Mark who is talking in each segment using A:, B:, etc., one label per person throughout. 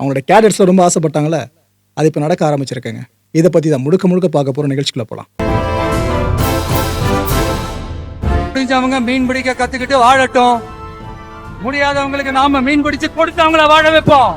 A: அவங்களோட கேடட்ஸில் ரொம்ப ஆசைப்பட்டாங்களே அது இப்போ நடக்க ஆரம்பிச்சிருக்கேங்க. இதை பற்றி தான் முழுக்க முழுக்க பார்க்க போகிற நிகழ்ச்சிக்குள்ளே போகலாம்
B: முடிஞ்சவங்க மீன் பிடிக்க கத்துக்கிட்டு வாழட்டும். முடியாதவங்களுக்கு நாம மீன் பிடிச்சு கொடுத்து அவங்கள வாழ வைப்போம்.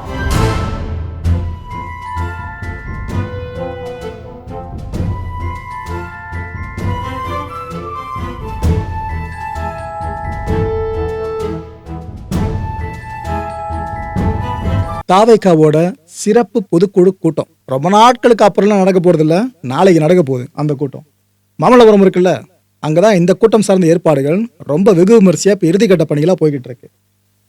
A: தாவைக்காவோட சிறப்பு பொதுக்குழு கூட்டம். ரொம்ப நாட்களுக்கு அப்புறம்லாம் நடக்க போறது இல்ல நாளைக்கு நடக்க போகுது அந்த கூட்டம். மாமல்லபுரம் இருக்குல்ல அங்கதான் இந்த கூட்டம் சார்ந்த ஏற்பாடுகள் ரொம்ப வெகு விமரிசையா இப்போ இறுதிக்கட்ட பணிகளா போய்கிட்டு இருக்கு.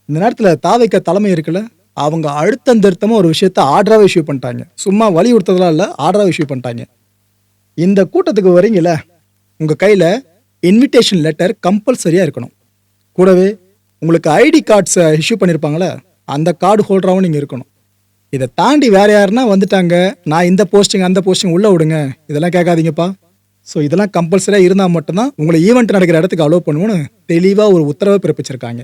A: இந்த நேரத்துல தாவைக்க தலைமை இருக்குல்ல அவங்க அழுத்தம் திருத்தமா ஒரு விஷயத்த ஆர்டராக இஷ்யூ பண்ணிட்டாங்க. சும்மா வலியுறுத்ததெல்லாம் இல்லை ஆர்டராக இஷ்யூ பண்ணிட்டாங்க. இந்த கூட்டத்துக்கு வரீங்கள உங்க கையில இன்விடேஷன் லெட்டர் கம்பல்சரியா இருக்கணும். கூடவே உங்களுக்கு ஐடி கார்ட்ஸை இஷ்யூ பண்ணியிருப்பாங்களே அந்த கார்டு ஹோல்டராகவும் நீங்கள் இருக்கணும். இதை தாண்டி வேற யாருன்னா வந்துட்டாங்க நான் இந்த போஸ்டிங் அந்த போஸ்டிங் உள்ள விடுங்க. இதெல்லாம் கேட்காதீங்கப்பா. ஸோ இதெல்லாம் கம்பல்சரியாக இருந்தால் மட்டும்தான் உங்களை ஈவெண்ட் நடக்கிற இடத்துக்கு அலோவ் பண்ணுவோன்னு தெளிவாக ஒரு உத்தரவை பிறப்பிச்சிருக்காங்க.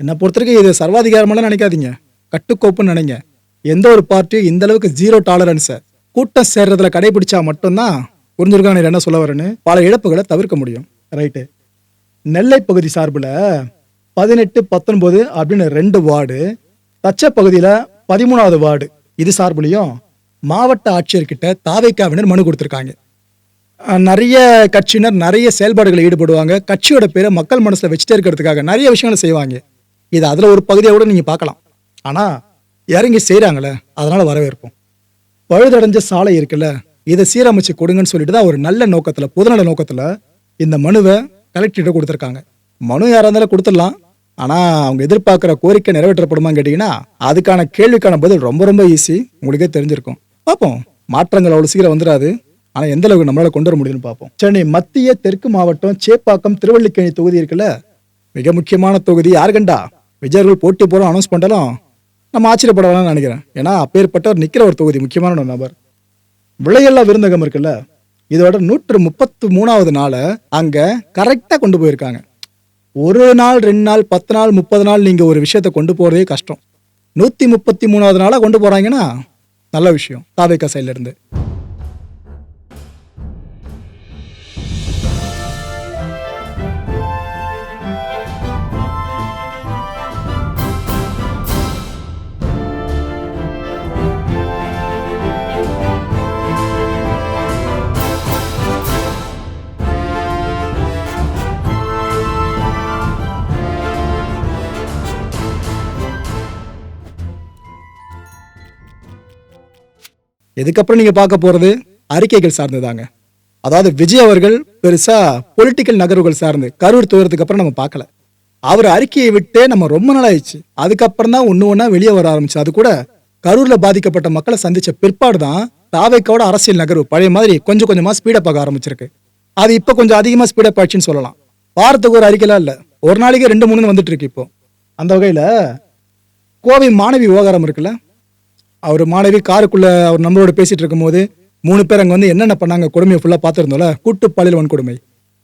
A: என்னை பொறுத்தவரைக்கும் இது சர்வாதிகாரமெல்லாம் நினைக்காதீங்க. கட்டுக்கோப்புன்னு நினைங்க. எந்த ஒரு பார்ட்டியும் இந்த அளவுக்கு ஜீரோ டாலரன்ஸை கூட்டம் சேர்றதுல கடைபிடிச்சா மட்டும்தான் புரிஞ்சிருக்காங்க என்ன சொல்ல வரேன்னு பல இழப்புகளை தவிர்க்க முடியும். ரைட்டு நெல்லை பகுதி சார்பில் பதினெட்டு பத்தொன்பது அப்படின்னு ரெண்டு வார்டு தச்ச பகுதியில் பதிமூணாவது வார்டு. இது சார்புலையும் மாவட்ட ஆட்சியர்கிட்ட தாவைக்காவினர் மனு கொடுத்துருக்காங்க. நிறைய கட்சியினர் நிறைய செயல்பாடுகளை ஈடுபடுவாங்க. கட்சியோட பேரை மக்கள் மனசில் வச்சுட்டே இருக்கிறதுக்காக நிறைய விஷயங்களை செய்வாங்க. இது அதில் ஒரு பகுதியை கூட நீங்கள் பார்க்கலாம். ஆனால் இறங்கி செய்கிறாங்களே அதனால் வரவேற்போம். பழுதடைஞ்ச சாலை இருக்குல்ல இதை சீரமைச்சு கொடுங்கன்னு சொல்லிட்டு தான் ஒரு நல்ல நோக்கத்தில் பொதுநல நோக்கத்தில் இந்த மனுவை கலெக்டர்கிட்ட கொடுத்துருக்காங்க. மனு யாராக இருந்தாலும் கொடுத்துடலாம். ஆனால் அவங்க எதிர்பார்க்குற கோரிக்கை நிறைவேற்றப்படுமான்னு கேட்டிங்கன்னா அதுக்கான கேள்விக்கான பதில் ரொம்ப ரொம்ப ஈஸி உங்களுக்கே தெரிஞ்சிருக்கும். பார்ப்போம். மாற்றங்கள் அவ்வளோ சீக்கிரம் வந்துடாது ஆனால் எந்த அளவுக்கு நம்மளால கொண்டு வர முடியும்னு பார்ப்போம். சென்னை மத்திய தெற்கு மாவட்டம் சேப்பாக்கம் திருவள்ளிக்கேணி தொகுதி இருக்குல்ல? மிக முக்கியமான தொகுதி. யாருக்கண்டா விஜயர்கள் போட்டி போகிறோம் அனௌன்ஸ் பண்ணாலும் நம்ம ஆச்சரியப்பட வேணாம்னு நினைக்கிறேன். ஏன்னா அப்பேற்பட்டவர் நிற்கிற ஒரு தொகுதி முக்கியமான ஒரு நபர். விளையல்லா விருந்தகம் இருக்குல்ல? இதோட நூற்று முப்பத்து மூணாவது நாளை அங்க கரெக்டா கொண்டு போயிருக்காங்க. ஒரு நாள் ரெண்டு நாள் பத்து நாள் முப்பது நாள் நீங்கள் ஒரு விஷயத்த கொண்டு போகிறதே கஷ்டம். நூற்றி முப்பத்தி மூணாவது நாளாக கொண்டு போகிறாங்கன்னா நல்ல விஷயம். தாவேக்கா சைட்ல இதுக்கப்புறம் நீங்க பார்க்க போறது? அறிக்கைகள் சார்ந்ததாங்க. அதாவது விஜய் அவர்கள் பெருசா பொலிட்டிக்கல் நகர்வுகள் சார்ந்து கரூர் துயரத்துக்கு அப்புறம் நம்ம பார்க்கல. அவர் அறிக்கையை விட்டே நம்ம ரொம்ப நாளாயிடுச்சு. அதுக்கப்புறம் தான் ஒன்று ஒன்றா வெளியே வர ஆரம்பிச்சு அது கூட கரூர்ல பாதிக்கப்பட்ட மக்களை சந்திச்ச பிற்பாடு தான் தாவைக்கோட அரசியல் நகர்வு பழைய மாதிரி கொஞ்சம் கொஞ்சமா ஸ்பீடப் ஆக ஆரம்பிச்சிருக்கு. அது இப்போ கொஞ்சம் அதிகமாக ஸ்பீடப் ஆயிடுச்சுன்னு சொல்லலாம். வாரத்துக்கு ஒரு அறிக்கைலாம் இல்லை. ஒரு நாளைக்கு ரெண்டு மூணுன்னு வந்துட்டு இருக்கு இப்போ. அந்த வகையில் கோவை மாணவி விவகாரம் இருக்குல்ல? அவர் மாணவி காருக்குள்ளே அவர் நம்மளோட பேசிகிட்டு இருக்கும்போது மூணு பேர் அங்கே வந்து என்னென்ன பண்ணாங்க கொடுமையை ஃபுல்லாக பார்த்துருந்தோம்ல? கூட்டுப்பாலியல் வன்கொடுமை.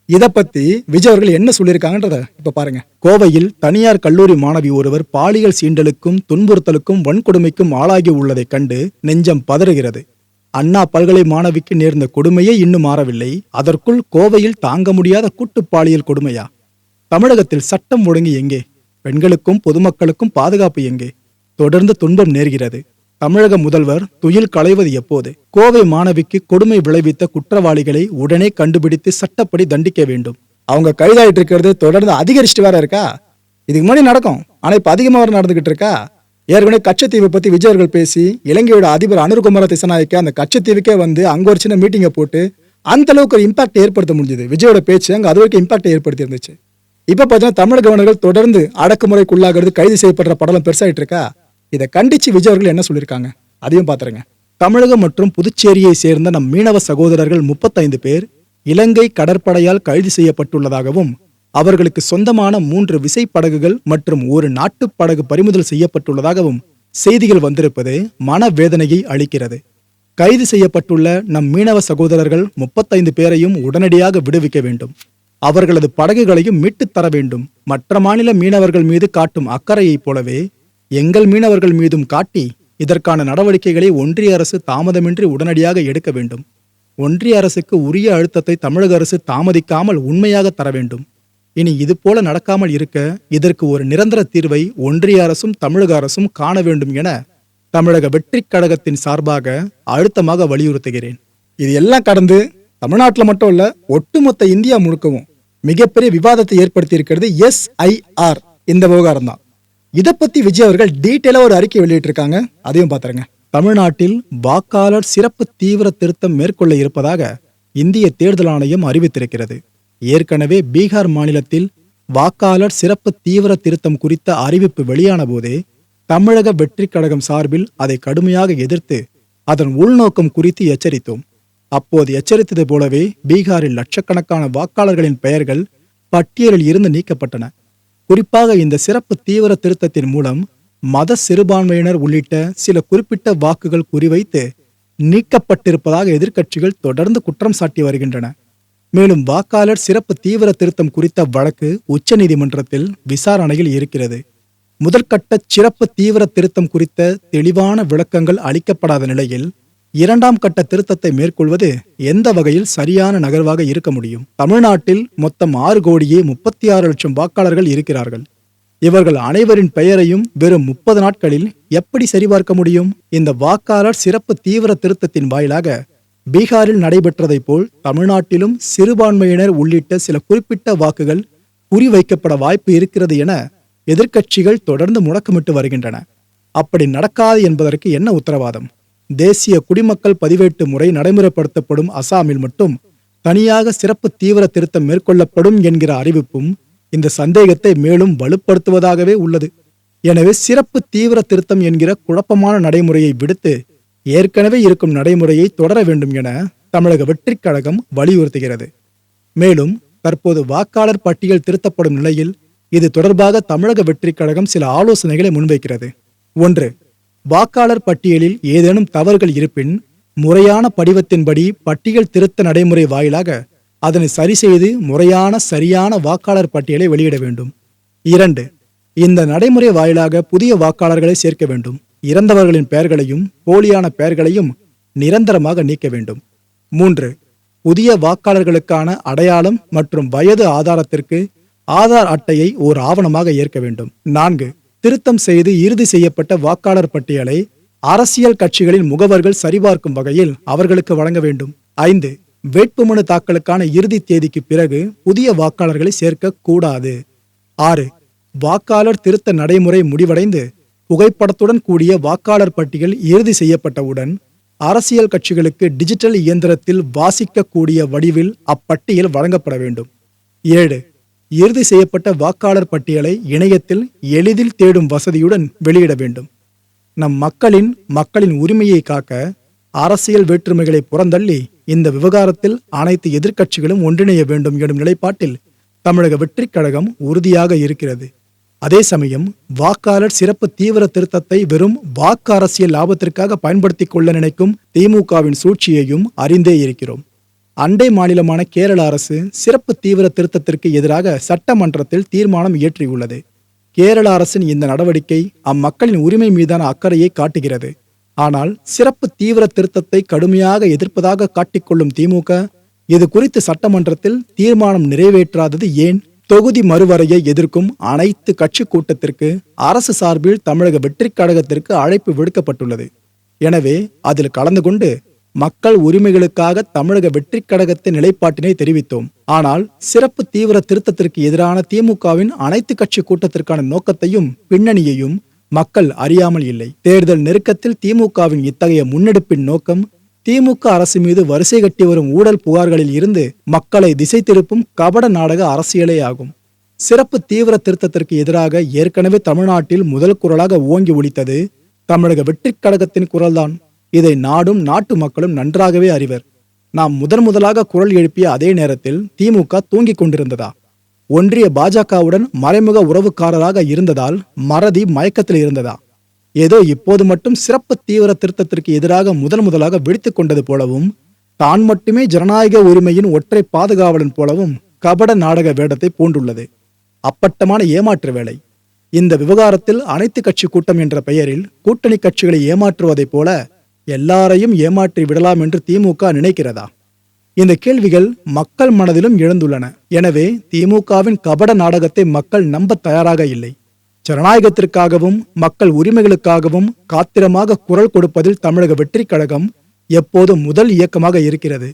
A: இதை பற்றி விஜய் அவர்கள் என்ன சொல்லியிருக்காங்கன்றத இப்போ பாருங்க. கோவையில் தனியார் கல்லூரி மாணவி ஒருவர் பாலியல் சீண்டலுக்கும் துன்புறுத்தலுக்கும் வன்கொடுமைக்கும் ஆளாகி உள்ளதைக் கண்டு நெஞ்சம் பதறுகிறது. அண்ணா பல்கலை மாணவிக்கு நேர்ந்த கொடுமையே இன்னும் மாறவில்லை. அதற்குள் கோவையில் தாங்க முடியாத கூட்டு பாலியல் கொடுமையா? தமிழகத்தில் சட்டம் ஒழுங்கு எங்கே? பெண்களுக்கும் பொதுமக்களுக்கும் பாதுகாப்பு எங்கே? தொடர்ந்து துன்பம் நேர்கிறது. தமிழக முதல்வர் துயில் களைவது எப்போது? கோவை மாணவிக்கு கொடுமை விளைவித்த குற்றவாளிகளை உடனே கண்டுபிடித்து சட்டப்படி தண்டிக்க வேண்டும். அவங்க கைதாயிட்டு இருக்கிறது தொடர்ந்து அதிகரிச்சுட்டு வேற இருக்கா? இதுக்கு முன்னாடி நடக்கும். ஆனா இப்ப அதிகமா வேற நடந்துகிட்டு இருக்கா? ஏற்கனவே கச்சத்தீவை பத்தி விஜய் அவர்கள் பேசி இலங்கையோட அதிபர் அனுர்குமார திசநாயக்க அந்த கச்சத்தீவுக்கே வந்து அங்க ஒரு சின்ன மீட்டிங்கை போட்டு அந்த அளவுக்கு ஒரு இம்பாக்ட் ஏற்படுத்த முடிஞ்சது. விஜயோட பேச்சு அங்க அது வரைக்கும் இம்பாக்ட் ஏற்படுத்தி இருந்துச்சு. இப்ப பார்த்தீங்கன்னா தமிழக கவர்னர்கள் தொடர்ந்து அடக்குமுறைக்குள்ளாகிறது கைது செய்யப்படுற படம் பெருசாயிட்டு இருக்கா? இதை கண்டிச்சு விஜய் அவர்கள் என்ன சொல்லியிருக்காங்க? அதையும் பாத்துருங்க. தமிழகம் மற்றும் புதுச்சேரியை சேர்ந்த நம் மீனவ சகோதரர்கள் முப்பத்தைந்து பேர் இலங்கை கடற்படையால் கைது செய்யப்பட்டுள்ளதாகவும் அவர்களுக்கு சொந்தமான மூன்று விசைப்படகுகள் மற்றும் ஒரு நாட்டுப் படகு பறிமுதல் செய்யப்பட்டுள்ளதாகவும் செய்திகள் வந்திருப்பது மனவேதனையை அளிக்கிறது. கைது செய்யப்பட்டுள்ள நம் மீனவ சகோதரர்கள் முப்பத்தைந்து பேரையும் உடனடியாக விடுவிக்க வேண்டும். அவர்களது படகுகளையும் மீட்டுத் தர வேண்டும். மற்ற மாநில மீனவர்கள் மீது காட்டும் அக்கறையைப் போலவே எங்கள் மீனவர்கள் மீதும் காட்டி இதற்கான நடவடிக்கைகளை ஒன்றிய அரசு தாமதமின்றி உடனடியாக எடுக்க வேண்டும். ஒன்றிய அரசுக்கு உரிய அழுத்தத்தை தமிழக அரசு தாமதிக்காமல் உண்மையாக தர வேண்டும். இனி இது போல நடக்காமல் இருக்க இதற்கு ஒரு நிரந்தர தீர்வை ஒன்றிய அரசும் தமிழக அரசும் காண வேண்டும் என தமிழக வெற்றிக் கழகத்தின் சார்பாக அழுத்தமாக வலியுறுத்துகிறேன். இது எல்லாம் கடந்து தமிழ்நாட்டில் மட்டும் இல்ல ஒட்டுமொத்த இந்தியா முழுக்கவும் மிகப்பெரிய விவாதத்தை ஏற்படுத்தி இருக்கிறது எஸ்ஐஆர் இந்த விவகாரம் தான் இதை பத்தி விஜய் அவர்கள் டீட்டெயிலா ஒரு அறிக்கை வெளியிட்டிருக்காங்க. அதையும் பாத்துருங்க தமிழ்நாட்டில் வாக்காளர் சிறப்பு தீவிர திருத்தம் மேற்கொள்ள இருப்பதாக இந்திய தேர்தல் ஆணையம் அறிவித்திருக்கிறது. ஏற்கனவே பீகார் மாநிலத்தில் வாக்காளர் சிறப்பு தீவிர திருத்தம் குறித்த அறிவிப்பு வெளியான போதே தமிழக வெற்றிக் கழகம் சார்பில் அதை கடுமையாக எதிர்த்து அதன் உள்நோக்கம் குறித்து எச்சரித்தோம். அப்போது எச்சரித்தது போலவே பீகாரில் லட்சக்கணக்கான வாக்காளர்களின் பெயர்கள் பட்டியலில் இருந்து நீக்கப்பட்டன. குறிப்பாக இந்த சிறப்பு தீவிர திருத்தத்தின் மூலம் மத சிறுபான்மையினர் உள்ளிட்ட சில குறிப்பிட்ட வாக்குகள் குறிவைத்து நீக்கப்பட்டிருப்பதாக எதிர்க்கட்சிகள் தொடர்ந்து குற்றம் சாட்டி வருகின்றன. மேலும் வாக்காளர் சிறப்பு தீவிர திருத்தம் குறித்த வழக்கு உச்சநீதிமன்றத்தில் விசாரணையில் இருக்கிறது. முதற்கட்ட சிறப்பு தீவிர திருத்தம் குறித்த தெளிவான விளக்கங்கள் அளிக்கப்படாத நிலையில் இரண்டாம் கட்ட திருத்தத்தை மேற்கொள்வது எந்த வகையில் சரியான நகர்வாக இருக்க முடியும்? தமிழ்நாட்டில் மொத்தம் ஆறு கோடியே முப்பத்தி ஆறு லட்சம் வாக்காளர்கள் இருக்கிறார்கள். இவர்கள் அனைவரின் பெயரையும் வெறும் முப்பது நாட்களில் எப்படி சரிபார்க்க முடியும்? இந்த வாக்காளர் சிறப்பு தீவிர திருத்தத்தின் வாயிலாக பீகாரில் நடைபெற்றதைப் போல் தமிழ்நாட்டிலும் சிறுபான்மையினர் உள்ளிட்ட சில குறிப்பிட்ட வாக்குகள் குறிவைக்கப்பட வாய்ப்பு இருக்கிறது என எதிர்க்கட்சிகள் தொடர்ந்து முழக்கமிட்டு வருகின்றன. அப்படி நடக்காது என்பதற்கு என்ன உத்தரவாதம்? தேசிய குடிமக்கள் பதிவேட்டு முறை நடைமுறைப்படுத்தப்படும் அசாமில் மட்டும் தனியாக சிறப்பு தீவிர திருத்தம் மேற்கொள்ளப்படும் என்கிற அறிவிப்பும் இந்த சந்தேகத்தை மேலும் வலுப்படுத்துவதாகவே உள்ளது. எனவே சிறப்பு தீவிர திருத்தம் என்கிற குழப்பமான நடைமுறையை விடுத்து ஏற்கனவே இருக்கும் நடைமுறையை தொடர வேண்டும் என தமிழக வெற்றிக் கழகம் வலியுறுத்துகிறது. மேலும் தற்போது வாக்காளர் பட்டியல் திருத்தப்படும் நிலையில் இது தொடர்பாக தமிழக வெற்றிக் கழகம் சில ஆலோசனைகளை முன்வைக்கிறது. ஒன்று வாக்காளர் பட்டியலில் ஏதேனும் தவறுகள் இருப்பின் முறையான படிவத்தின்படி பட்டியல் திருத்த நடைமுறை வாயிலாக அதனை சரி செய்து முறையான சரியான வாக்காளர் பட்டியலை வெளியிட வேண்டும். இரண்டு இந்த நடைமுறை வாயிலாக புதிய வாக்காளர்களை சேர்க்க வேண்டும். இறந்தவர்களின் பெயர்களையும் போலியான பெயர்களையும் நிரந்தரமாக நீக்க வேண்டும். மூன்று புதிய வாக்காளர்களுக்கான அடையாளம் மற்றும் வயது ஆதாரத்திற்கு ஆதார் அட்டையை ஓர் ஆவணமாக ஏற்க வேண்டும். நான்கு திருத்தம் செய்து இறுதி செய்யப்பட்ட வாக்காளர் பட்டியலை அரசியல் கட்சிகளின் முகவர்கள் சரிபார்க்கும் வகையில் அவர்களுக்கு வழங்க வேண்டும். ஐந்து வேட்புமனு தாக்கலுக்கான இறுதி தேதிக்கு பிறகு புதிய வாக்காளர்களை சேர்க்க கூடாது. ஆறு வாக்காளர் திருத்த நடைமுறை முடிவடைந்து புகைப்படத்துடன் கூடிய வாக்காளர் பட்டியல் இறுதி செய்யப்பட்டவுடன் அரசியல் கட்சிகளுக்கு டிஜிட்டல் இயந்திரத்தில் வாசிக்கக்கூடிய வடிவில் அப்பட்டியல் வழங்கப்பட வேண்டும். ஏழு இறுதி செய்யப்பட்ட வாக்காளர் பட்டியலை இணையத்தில் எளிதில் தேடும் வசதியுடன் வெளியிட வேண்டும். நம் மக்களின் மக்களின் உரிமையை காக்க அரசியல் வேற்றுமைகளை புறந்தள்ளி இந்த விவகாரத்தில் அனைத்து எதிர்க்கட்சிகளும் ஒன்றிணைய வேண்டும் எனும் நிலைப்பாட்டில் தமிழக வெற்றிக் கழகம் உறுதியாக இருக்கிறது. அதே சமயம் வாக்காளர் சிறப்பு தீவிர திருத்தத்தை வெறும் வாக்கு அரசியல் லாபத்திற்காக பயன்படுத்திக் கொள்ள நினைக்கும் திமுகவின் சூழ்ச்சியையும் அறிந்தே இருக்கிறோம். அண்டை மாநிலமான கேரள அரசு சிறப்பு தீவிர திருத்தத்திற்கு எதிராக சட்டமன்றத்தில் தீர்மானம் இயற்றியுள்ளது. கேரள அரசின் இந்த நடவடிக்கை அம்மக்களின் உரிமை மீதான அக்கறையை காட்டுகிறது. ஆனால் சிறப்பு தீவிர திருத்தத்தை கடுமையாக எதிர்ப்பதாக காட்டிக்கொள்ளும் திமுக இது குறித்து சட்டமன்றத்தில் தீர்மானம் நிறைவேற்றாதது ஏன்? தொகுதி மறுவரையை எதிர்க்கும் அனைத்து கட்சி கூட்டத்திற்கு அரசு சார்பில் தமிழக வெற்றிக் கழகத்திற்கு அழைப்பு விடுக்கப்பட்டுள்ளது. எனவே அதில் கலந்து கொண்டு மக்கள் உரிமைகளுக்காக தமிழக வெற்றிக் கழகத்தின் நிலைப்பாட்டினை தெரிவித்தோம். ஆனால் சிறப்பு தீவிர திருத்தத்திற்கு எதிரான திமுகவின் அனைத்து கட்சி கூட்டத்திற்கான நோக்கத்தையும் பின்னணியையும் மக்கள் அறியாமல் இல்லை. தேர்தல் நெருக்கத்தில் திமுகவின் இத்தகைய முன்னெடுப்பின் நோக்கம் திமுக அரசு மீது வரிசை கட்டி வரும் ஊழல் புகார்களில் இருந்து மக்களை திசை திருப்பும் கபட நாடக அரசியலே ஆகும். சிறப்பு தீவிர திருத்தத்திற்கு எதிராக ஏற்கனவே தமிழ்நாட்டில் முதல் குரலாக ஓங்கி ஒழித்தது தமிழக வெற்றிக் கழகத்தின் குரல்தான். இதை நாடும் நாட்டு மக்களும் நன்றாகவே அறிவர். நாம் முதன் முதலாக குரல் எழுப்பிய அதே நேரத்தில் திமுக தூங்கிக் கொண்டிருந்ததா? ஒன்றிய பாஜகவுடன் மறைமுக உறவுக்காரராக இருந்ததால் மறதி மயக்கத்தில் இருந்ததா? ஏதோ இப்போது மட்டும் சிறப்பு தீவிர திருத்தத்திற்கு எதிராக முதன் முதலாக வெடித்துக் கொண்டது போலவும் தான் மட்டுமே ஜனநாயக உரிமையின் ஒற்றை பாதுகாவலன் போலவும் கபட நாடக வேடத்தை பூண்டுள்ளது. அப்பட்டமான ஏமாற்று வேலை இந்த விவகாரத்தில் அனைத்து கட்சி கூட்டம் என்ற பெயரில் கூட்டணி கட்சிகளை ஏமாற்றுவதைப் போல எல்லாரையும் ஏமாற்றி விடலாம் என்று திமுக நினைக்கிறதா? இந்த கேள்விகள் மக்கள் மனதிலும் எழுந்துள்ளன. எனவே திமுகவின் கபட நாடகத்தை மக்கள் நம்ப தயாராக இல்லை. ஜனநாயகத்திற்காகவும் மக்கள் உரிமைகளுக்காகவும் காத்திரமாக குரல் கொடுப்பதில் தமிழக வெற்றிக் கழகம் எப்போதும் முதல் இயக்கமாக இருக்கிறது.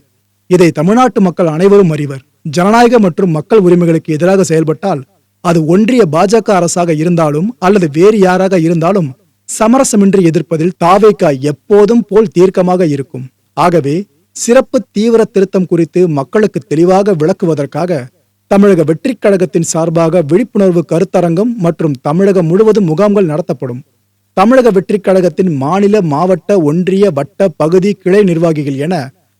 A: இதை தமிழ்நாட்டு மக்கள் அனைவரும் அறிவர். ஜனநாயக மற்றும் மக்கள் உரிமைகளுக்கு எதிராக செயல்பட்டால் அது ஒன்றிய பாஜக அரசாக இருந்தாலும் அல்லது வேறு யாராக இருந்தாலும் சமரசமின்றி எதிர்ப்பதில் தாவேக்கா எப்போதும் போல் தீர்க்கமாக இருக்கும். ஆகவே சிறப்பு தீவிர திருத்தம் குறித்து மக்களுக்கு தெளிவாக விளக்குவதற்காக தமிழக வெற்றிக் கழகத்தின் சார்பாக விழிப்புணர்வு கருத்தரங்கம் மற்றும் தமிழகம் முழுவதும் முகாம்கள் நடத்தப்படும். தமிழக வெற்றிக் கழகத்தின் மாநில மாவட்ட ஒன்றிய வட்ட பகுதி கிளை நிர்வாகிகள் என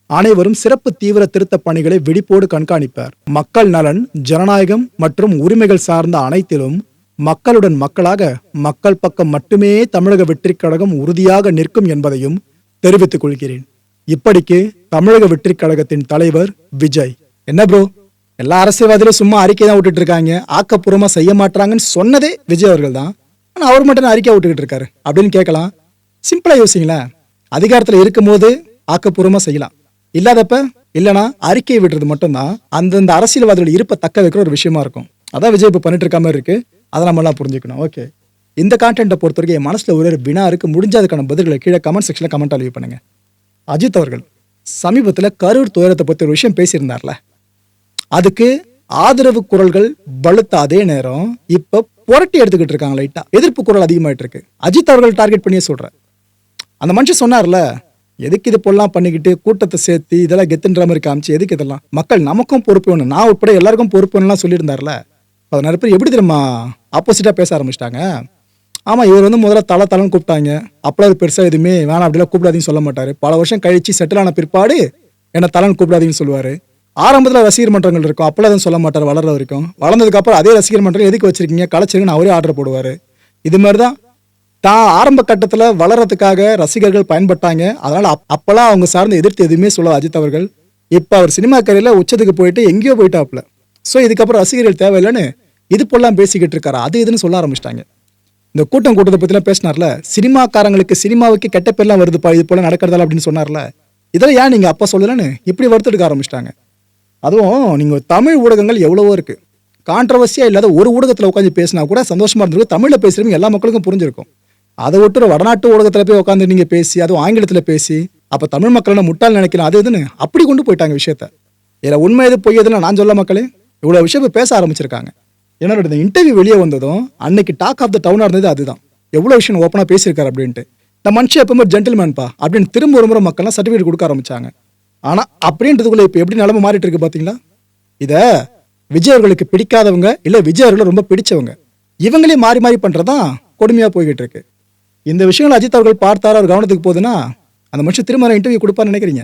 A: அனைவரும் சிறப்பு தீவிர திருத்தப் பணிகளை விழிப்போடு கண்காணிப்பார். மக்கள் நலன் ஜனநாயகம் மற்றும் உரிமைகள் சார்ந்த அனைத்திலும் மக்களுடன் மக்களாக மக்கள் பக்கம் மட்டுமே தமிழக வெற்றிக் கழகம் உறுதியாக நிற்கும் என்பதையும் தெரிவித்துக் கொள்கிறேன். இப்படிக்கு தமிழக வெற்றிக் கழகத்தின் தலைவர் விஜய். என்ன ப்ரோ எல்லா அரசியல்வாதிகளும் சும்மா அறிக்கை தான் விட்டுட்டு இருக்காங்க ஆக்கப்பூர்வமா செய்ய மாட்டாங்கன்னு சொன்னதே விஜய் அவர்கள் தான் ஆனால் அவர் மட்டும் தான் அறிக்கை விட்டுக்கிட்டு இருக்காரு அப்படின்னு கேட்கலாம். சிம்பிளா யோசிங்களேன். அதிகாரத்துல இருக்கும்போது ஆக்கப்பூர்வமா செய்யலாம். இல்லாதப்ப இல்லைன்னா அறிக்கை விடுறது மட்டும்தான் அந்தந்த அரசியல்வாதிகள் இருப்ப தக்க வைக்கிற ஒரு விஷயமா இருக்கும். அதான் விஜய் இப்போ பண்ணிட்டு இருக்க மாதிரி இருக்கு. அதை நம்ம புரிஞ்சுக்கணும். ஓகே இந்த கான்டென்ட்டை பொறுத்த வரைக்கும் என் மனசில் ஒரு ஒரு வினா இருக்குது முடிஞ்ச அதுக்கான பதில்களை கீழே கமெண்ட் செக்ஷனில் கமெண்ட் லீவ் பண்ணுங்கள் அஜித் அவர்கள் சமீபத்தில் கரூர் துயரத்தை பற்றி ஒரு விஷயம் பேசியிருந்தார்ல. அதுக்கு ஆதரவு குரல்கள் வலுத்த அதே நேரம் இப்போ புரட்டி எடுத்துக்கிட்டு இருக்காங்க லைட்டாக எதிர்ப்பு குரல் அதிகமாகிட்டு இருக்கு. அஜித் அவர்கள் டார்கெட் பண்ணியே சொல்கிறேன் அந்த மனுஷன் சொன்னார்ல எதுக்கு இது போலாம் பண்ணிக்கிட்டு கூட்டத்தை சேர்த்து இதெல்லாம் கெத்துன்ற மாதிரி காமிச்சு எதுக்கு இதெல்லாம்? மக்கள் நமக்கும் பொறுப்பு வேணும். நான் உட்பட எல்லாருக்கும் பொறுப்பு வேணும்லாம் சொல்லியிருந்தார்ல. அது நிறைய பேர் எப்படி தெரியுமா ஆப்போசிட்டாக பேச ஆரம்பிச்சிட்டாங்க. ஆமாம் இவர் வந்து முதல்ல தலை தலைன்னு கூப்பிட்டாங்க. அப்பலாம் அது பெருசாக எதுவுமே வேணாம் அப்படிலாம் கூப்பிடாதீங்கன்னு சொல்ல மாட்டார். பல வருஷம் கழிச்சு செட்டில் ஆன பிற்பாடு என்னை தலைன்னு கூப்பிடாதீங்கன்னு சொல்லுவார். ஆரம்பத்தில் ரசிகர் மன்றங்கள் இருக்கும் அப்போல்லாம் எதுவும் சொல்ல மாட்டார் வளர்ற வரைக்கும். வளர்ந்ததுக்கப்புறம் அதே ரசிகர் மன்றம் எதுக்கு வச்சிருக்கீங்க? கலைச்சிருக்குன்னு அவரே ஆர்டர் போடுவார். இது மாதிரி தான் தான் ஆரம்ப கட்டத்தில் வளர்றதுக்காக ரசிகர்கள் பயன்பட்டாங்க. அதனால் அப் அப்பெல்லாம் அவங்க சார்ந்து எதிர்த்து எதுவுமே சொல்ல அஜித் அவர்கள். இப்போ அவர் சினிமா கரையில் உச்சத்துக்கு போயிட்டு எங்கேயோ போயிட்டாப்ல ஸோ இதுக்கப்புறம் ரசிகர்கள் தேவையில்லைன்னு இது போலாம் பேசிக்கிட்டு இருக்காரா? அது இதுன்னு சொல்ல ஆரம்பிச்சிட்டாங்க. இந்த கூட்டம் கூட்டத்தை பற்றிலாம் பேசினார்ல சினிமாக்காரங்களுக்கு சினிமாவுக்கு கெட்ட பேர்லாம் வருதுப்பா இது போல நடக்கிறதால அப்படின்னு சொன்னார்ல. இதெல்லாம் ஏன் நீங்கள் அப்பா சொல்லலன்னு இப்படி வருத்தெடுக்க ஆரம்பிச்சிட்டாங்க. அதுவும் நீங்கள் தமிழ் ஊடகங்கள் எவ்வளவோ இருக்கு. கான்ட்ரவர்சியாக இல்லாத ஒரு ஊடகத்தில் உட்காந்து பேசினா கூட சந்தோஷமா இருந்திருக்கும். தமிழில் பேசுகிறவங்க எல்லா மக்களுக்கும் புரிஞ்சிருக்கும். அதை விட்டு ஒரு வடநாட்டு ஊடகத்தில் போய் உட்காந்து நீங்கள் பேசி அதுவும் ஆங்கிலத்தில் பேசி அப்போ தமிழ் மக்கள் முட்டாள் நினைக்கலாம் அது இதுன்னு அப்படி கொண்டு போயிட்டாங்க விஷயத்த. இதில் உண்மை எது பொய் எதுன்னு நான் சொல்ல மக்களே இவ்வளோ விஷயம் பேச ஆரம்பிச்சிருக்காங்க. என்னோட இந்த இன்டர்வியூ வெளியே வந்ததும் அன்னைக்கு டாக் ஆஃப் த டவுனாக இருந்தது அதுதான். எவ்வளோ விஷயம் ஓப்பனாக பேசியிருக்காரு அப்படின்ட்டு. இந்த மனுஷன் எப்பவுமே ஜென்டில்மேன்பா அப்படின்னு திரும்ப ஒரு முறை மக்கள்லாம் சர்டிஃபிகேட் கொடுக்க ஆரம்பிச்சாங்க. ஆனால் அப்படின்றதுக்குள்ள இப்போ எப்படி நிலைமை மாறிட்டு இருக்கு பார்த்தீங்களா இதை விஜய் அவர்களுக்கு பிடிக்காதவங்க இல்லை விஜய் அவர்களை ரொம்ப பிடிச்சவங்க இவங்களே மாறி மாறி பண்ணுறதான் கொடுமையாக போய்கிட்டு இருக்கு. இந்த விஷயங்கள் அஜித் அவர்கள் பார்த்தாரு அவர் கவனத்துக்கு போகுதுன்னா அந்த மனுஷன் திரும்ப இன்டர்வியூ கொடுப்பான்னு நினைக்கிறீங்க?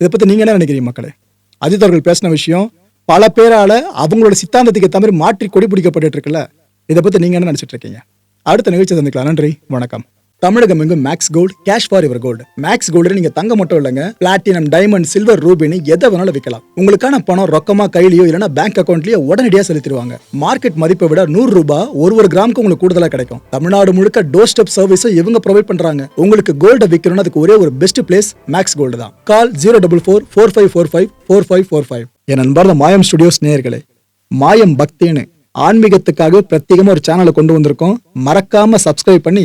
A: இதை பற்றி நீங்கள் என்ன நினைக்கிறீங்க மக்களே? அஜித் அவர்கள் பேசின விஷயம் பல பேரால அவங்களோட சித்தாந்தத்துக்கு ஏற்ற மாதிரி மாற்றி கொடி பிடிக்கப்பட்டு இருக்குல்ல இதை பத்தி நீங்க என்ன நினைச்சிட்டு இருக்கீங்க? அடுத்த நிகழ்ச்சி சந்திக்கலாம். நன்றி வணக்கம். தமிழகம் எங்கும் மேக்ஸ் கோல்டு கேஷ் ஃபார் இவர் கோல்டு மேக்ஸ் கோல்டு நீங்க தங்க மட்டும் இல்லைங்க பிளாட்டினம் டைமண்ட் சில்வர் ரூபினி எதை வேணாலும் விற்கலாம் உங்களுக்கான பணம் ரொக்கமா கையிலயோ இல்லைன்னா பேங்க் அக்கௌண்ட்லயோ உடனடியாக செலுத்திடுவாங்க. மார்க்கெட் மதிப்பை விட நூறு ரூபாய் ஒரு ஒரு கிராமுக்கு உங்களுக்கு கூடுதலா கிடைக்கும். தமிழ்நாடு முழுக்க டோர் ஸ்டெப் சர்வீஸும் இவங்க ப்ரொவைட் பண்றாங்க. உங்களுக்கு கோல்டை விற்கணும்னு அதுக்கு ஒரே ஒரு பெஸ்ட் பிளேஸ் மேக்ஸ் கோல்டு தான். Call zero double four four five four five four five four five என் அன்பார்ந்த மாயம் ஸ்டுடியோஸ் நேயர்களே மாயம் பக்தின்னு ஆன்மீகத்துக்காக பிரத்யேகமா ஒரு சேனலை கொண்டு வந்திருக்கோம். மறக்காம சப்ஸ்கிரைப் பண்ணி